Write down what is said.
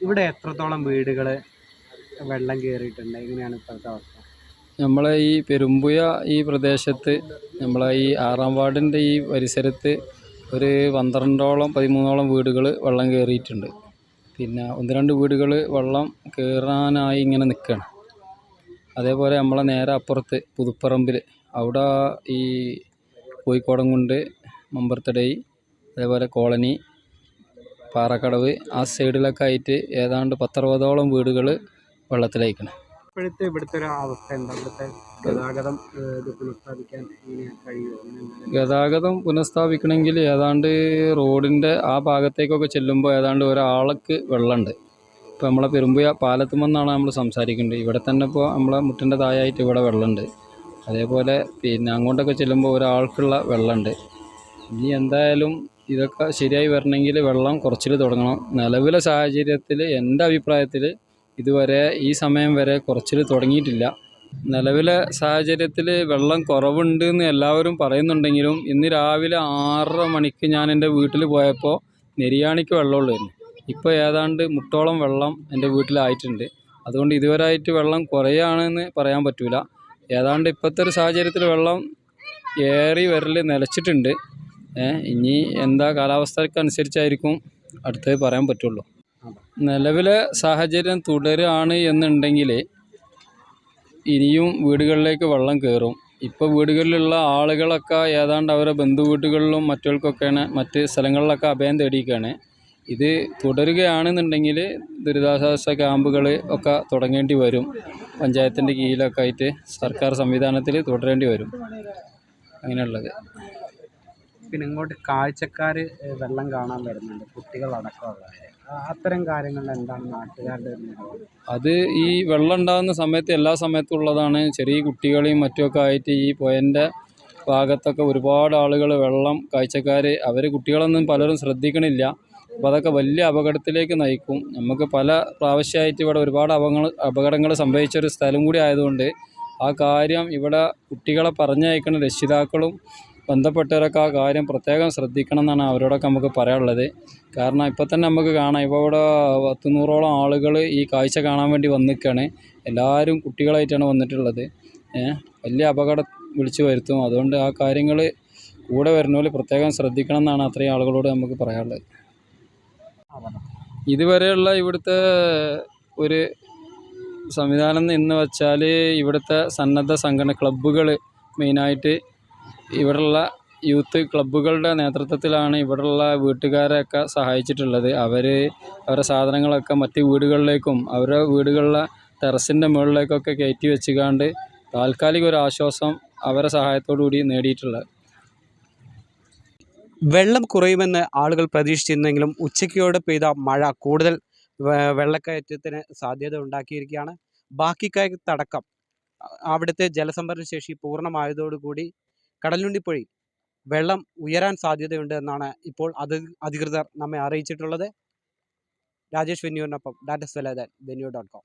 ഇവിടെ എത്രത്തോളം വീടുകൾ വെള്ളം കയറിയിട്ടുണ്ട് എങ്ങനെയാണ് ഇപ്പോഴത്തെ അവസ്ഥ? നമ്മളെ ഈ പെരുമ്പുയ ഈ പ്രദേശത്ത് നമ്മളെ ഈ ആറാം വാർഡിന്റെ ഈ പരിസരത്ത് ഒരു പന്ത്രണ്ടോളം പതിമൂന്നോളം വീടുകൾ വെള്ളം കയറിയിട്ടുണ്ട് പിന്നെ ഒന്ന് രണ്ട് വീടുകൾ വെള്ളം കയറാനായി ഇങ്ങനെ നിൽക്കുകയാണ് അതേപോലെ നമ്മളെ നേരെ അപ്പുറത്ത് പുതുപ്പറമ്പിൽ അവിടെ ഈ കോഴിക്കോടൻകുണ്ട് മമ്പർത്തടൈ അതേപോലെ കോളനി പാറക്കടവ് ആ സൈഡിലൊക്കെ ആയിട്ട് ഏതാണ്ട് പത്തറുപതോളം വീടുകൾ വെള്ളത്തിലേക്കണം ഇപ്പോഴത്തെ ഇവിടുത്തെ ഒരു അവസ്ഥ എന്താ? ഇവിടുത്തെ ഗതാഗതം പുനഃസ്ഥാപിക്കാൻ കഴിയുമോ ഗതാഗതം പുനഃസ്ഥാപിക്കണമെങ്കിൽ ഏതാണ്ട് റോഡിന്റെ ആ ഭാഗത്തേക്കൊക്കെ ചെല്ലുമ്പോൾ ഏതാണ്ട് ഒരാൾക്ക് വെള്ളമുണ്ട്. ഇപ്പോൾ നമ്മളെ പെരുമ്പുയ പാലത്തുമെന്നാണ് നമ്മൾ സംസാരിക്കേണ്ടത് ഇവിടെ തന്നെ ഇപ്പോൾ നമ്മളെ മുട്ടിന്റെ തായായിട്ട് ഇവിടെ വെള്ളമുണ്ട്. അതേപോലെ പിന്നെ അങ്ങോട്ടൊക്കെ ചെല്ലുമ്പോൾ ഒരാൾക്കുള്ള വെള്ളമുണ്ട്. ഇനി എന്തായാലും ഇതൊക്കെ ശരിയായി വരണമെങ്കിൽ വെള്ളം കുറച്ചിൽ തുടങ്ങണം. നിലവിലെ സാഹചര്യത്തിൽ എന്റെ അഭിപ്രായത്തിൽ ഇതുവരെ ഈ സമയം വരെ കുറച്ചിൽ തുടങ്ങിയിട്ടില്ല. നിലവിലെ സാഹചര്യത്തിൽ വെള്ളം കുറവുണ്ട് എന്ന് എല്ലാവരും പറയുന്നുണ്ടെങ്കിലും ഇന്ന് രാവിലെ ആറര മണിക്ക് ഞാൻ എന്റെ വീട്ടിൽ പോയപ്പോൾ നെരിയാണിക്ക് വെള്ളമുള്ളായിരുന്നു ഇപ്പോൾ ഏതാണ്ട് മുട്ടോളം വെള്ളം എന്റെ വീട്ടിലായിട്ടുണ്ട്. അതുകൊണ്ട് ഇതുവരെയായിട്ട് വെള്ളം കുറയാണെന്ന് പറയാൻ പറ്റില്ല ഏതാണ്ട് ഇപ്പോഴത്തെ ഒരു സാഹചര്യത്തിൽ വെള്ളം ഏറി വരൽ നിലച്ചിട്ടുണ്ട്. ഇനി എന്താ കാലാവസ്ഥക്കനുസരിച്ചായിരിക്കും അടുത്തത് പറയാൻ പറ്റുള്ളൂ. നിലവിലെ സാഹചര്യം തുടരുകയാണ് എന്നുണ്ടെങ്കിൽ ഇനിയും വീടുകളിലേക്ക് വെള്ളം കയറും. ഇപ്പോൾ വീടുകളിലുള്ള ആളുകളൊക്കെ ഏതാണ്ട് അവരുടെ ബന്ധു വീട്ടുകളിലും മറ്റുകൾക്കൊക്കെയാണ് മറ്റ് സ്ഥലങ്ങളിലൊക്കെ അഭയം തേടിയിരിക്കുകയാണ്. ഇത് തുടരുകയാണെന്നുണ്ടെങ്കിൽ ദുരിതാശ്വാസ ക്യാമ്പുകൾ ഒക്കെ തുടങ്ങേണ്ടി വരും. പഞ്ചായത്തിന്റെ കീഴിലൊക്കെ ആയിട്ട് സർക്കാർ സംവിധാനത്തിൽ തുടരേണ്ടി വരും. അങ്ങനെയുള്ളത്. പിന്നെ ഇങ്ങോട്ട് കാഴ്ചക്കാർ വെള്ളം കാണാൻ വരുന്നുണ്ട്. കുട്ടികൾ കുട്ടികളടക്കമുള്ളവർ അത്തരം കാര്യങ്ങൾ എന്താണ് നാട്ടുകാരുടെ അത് ഈ വെള്ളം ഉണ്ടാകുന്ന സമയത്ത് എല്ലാ സമയത്തും ഉള്ളതാണ്. ചെറിയ കുട്ടികളെയും മറ്റുമൊക്കെ ആയിട്ട് ഈ പുഴന്റെ ഭാഗത്തൊക്കെ ഒരുപാട് ആളുകൾ വെള്ളം കാഴ്ചക്കാർ അവർ കുട്ടികളൊന്നും പലരും ശ്രദ്ധിക്കണില്ല. അപ്പോൾ അതൊക്കെ വലിയ അപകടത്തിലേക്ക് നയിക്കും. നമുക്ക് പല പ്രാവശ്യമായിട്ട് ഇവിടെ ഒരുപാട് അപകടങ്ങൾ അപകടങ്ങൾ സംഭവിച്ചൊരു സ്ഥലം കൂടി ആയതുകൊണ്ട് ആ കാര്യം ഇവിടെ കുട്ടികളെ പറഞ്ഞയക്കുന്ന രക്ഷിതാക്കളും ബന്ധപ്പെട്ടവരൊക്കെ ആ കാര്യം പ്രത്യേകം ശ്രദ്ധിക്കണം എന്നാണ് അവരോടൊക്കെ നമുക്ക് പറയാനുള്ളത്. കാരണം ഇപ്പം തന്നെ നമുക്ക് കാണാം. ഇപ്പോൾ ഇവിടെ പത്ത് നൂറോളം ആളുകൾ ഈ കാഴ്ച കാണാൻ വേണ്ടി വന്നിരിക്കുകയാണ്. എല്ലാവരും കുട്ടികളായിട്ടാണ് വന്നിട്ടുള്ളത്. വലിയ അപകടം വിളിച്ചു വരുത്തും. അതുകൊണ്ട് ആ കാര്യങ്ങൾ കൂടെ വരുന്നവർ പ്രത്യേകം ശ്രദ്ധിക്കണം എന്നാണ് അത്രയും ആളുകളോട് നമുക്ക് പറയാനുള്ളത്. ഇതുവരെയുള്ള ഇവിടുത്തെ ഒരു സംവിധാനം എന്ന് വെച്ചാൽ ഇവിടുത്തെ സന്നദ്ധ സംഘടന ക്ലബ്ബുകൾ മെയിനായിട്ട് ഇവിടെയുള്ള യൂത്ത് ക്ലബ്ബുകളുടെ നേതൃത്വത്തിലാണ് ഇവിടെയുള്ള വീട്ടുകാരെയൊക്കെ സഹായിച്ചിട്ടുള്ളത്. അവർ അവരുടെ സാധനങ്ങളൊക്കെ മറ്റ് വീടുകളിലേക്കും അവരുടെ വീടുകളിലെ ടെറസിന്റെ മുകളിലേക്കൊക്കെ കയറ്റി വെച്ചുകാണ്ട് താൽക്കാലിക ഒരു ആശ്വാസം അവരെ സഹായത്തോടു കൂടി നേടിയിട്ടുള്ളത്. വെള്ളം കുറയുമെന്ന് ആളുകൾ പ്രതീക്ഷിച്ചിരുന്നെങ്കിലും ഉച്ചയ്ക്കോടെ പെയ്ത മഴ കൂടുതൽ വെള്ളക്കയറ്റത്തിന് സാധ്യത ഉണ്ടാക്കിയിരിക്കുകയാണ്. ബാക്കി കയറ്റടക്കം അവിടുത്തെ ജലസംഭരണ ശേഷി പൂർണമായതോടുകൂടി കടലുണ്ടിപ്പുഴയിൽ വെള്ളം ഉയരാൻ സാധ്യതയുണ്ട് എന്നാണ് ഇപ്പോൾ അത് അധികൃതർ നമ്മെ അറിയിച്ചിട്ടുള്ളത്. രാജേഷ് വെന്യൂരിനൊപ്പം ഡാറ്റസ് വെലാദൻ വെന്യൂ ഡോട്ട് കോം